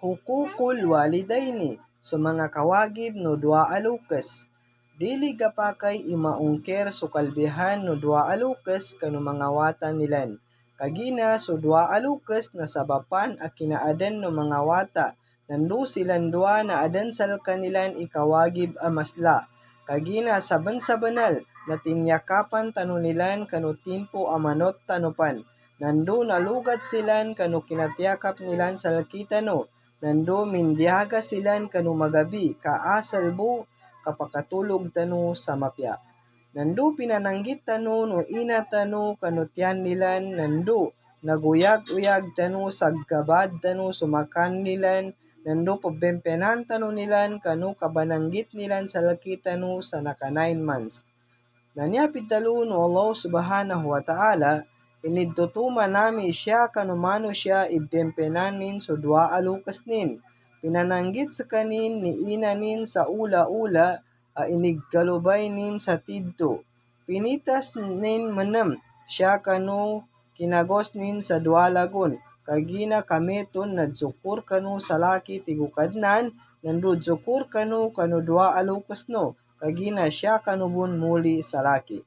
hukukul walidaini so mga kawagib no dua alukes. Dili gapakay imaungker so kalbihan no dua alukes kano mga wata nilan. Kagina so dua alukes nasabapan a kinaaden no mga wata. Nando silan dua naadansal kanilan ikawagib a masla. Kagina saben-sabenal natinyakapan tanonilan kano timpo a manot tanopan nando nalugad silan kano kinatiyakap nilan salakitano nando mindiyaga silan kano magabi kaa salbo kapakatulog tano sa mapya. Nando pinananggit tano no ina tano kano tiyan nilan. Nando naguyag-uyag tano sagkabad tano sumakan nilan. Nando pabempenan tano nilan kano kabananggit nilan salakitano sa naka 9 months. Naniapid talo no Allah subhanahu wa ta'ala inidtutuman nami siya kano mano siya ibempenanin so dua alukas nin. Pinananggit sa kanin ni ina nin sa ula-ula a inigkalubay nin sa tidto. Pinitas nin manam siya kano kinagos nin sa dualagon kagina kameton nadsukur kano salaki ti gukadnan nando dsukur kano kano dua alukas no. Kagina siya kanubon muli salaki